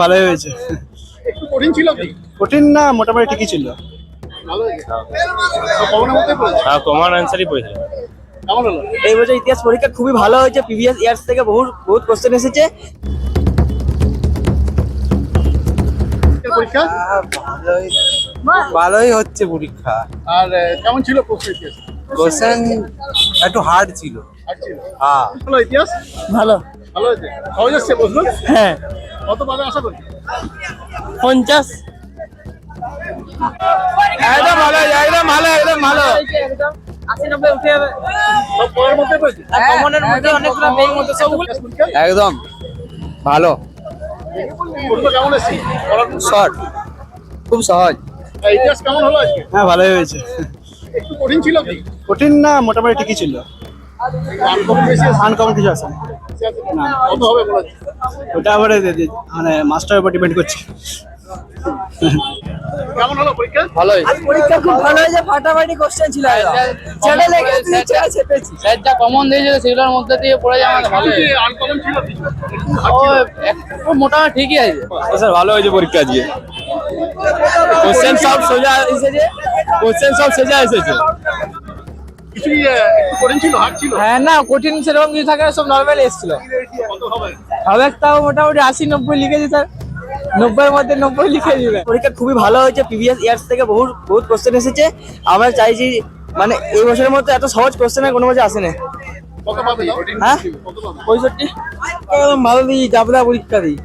ভালোই হয়েছে। একটু কঠিন ছিল কি কঠিন না মোটামুটি ঠিকই ছিল। ভালো হ্যাঁ কমন অ্যান্সারই পড়েছিল এই বছর ইতিহাস পরীক্ষা খুবই ভালো হয়েছে প্রিভিয়াস ইয়ার্স থেকে বহু বহুত কোশ্চেন এসেছে। পরীক্ষা? ভালোই হচ্ছে পরীক্ষা। আর কেমন ছিল কোশ্চেন একটু হার্ড ছিল। হ্যাঁ। ভালো ইতিহাস? ভালো। ভালো হয়েছে। সহজ আসছে প্রশ্ন? হ্যাঁ। কত পাবে আশা করছি পঞ্চাশ। একদম ভালো একদম ভালো একদম ভালো। একদম ভালো। শর্ট। খুব সহজ। কেমন হলো হ্যাঁ ভালোই হয়েছে। কঠিন ছিল কঠিন না মোটামুটি ঠিকই ছিল। আনকমন বেশি কিছু আছে? না। কত হবে ওটা আবার মানে মাস্টারের উপর ডিপেন্ড করছে। কেমন হলো পরীক্ষা? ভালোই। পরীক্ষা খুব ভালো হয়েছে ফাটাফাটি কোশ্চেন ছিল ছেড়ে লেগে ছেড়ে চেপেছি। স্যার যা কমন দিয়েছিল সেগুলোর মধ্যে দিয়ে পড়ে যাওয়া ভালো আনকমন ছিল ও একটু মোটামুটি ঠিকই আছে। স্যার ভালো হয়েছে পরীক্ষা আজকে। কোশ্চেন সব সোজা এসেছে। কোশ্চেন সব সোজা এসেছে। হ্যাঁ না কঠিন সেরকম কিছু থাকে না সব নর্মাল এসেছিল। কত হবে? হবে তাও মোটামুটি আশি নব্বই লিখেছি স্যার নব্বই মধ্যে নব্বই লিখে দিবে। পরীক্ষা খুবই ভালো হয়েছে প্রিভিয়াস ইয়ার্স থেকে বহু বহুত কোশ্চেন এসেছে। আমরা চাইছি মানে এই বছরের মধ্যে এত সহজ কোশ্চেন কোনো মধ্যে আসে না হ্যাঁ? পঁয়ষট্টি। ভালো দিই পরীক্ষা দিই।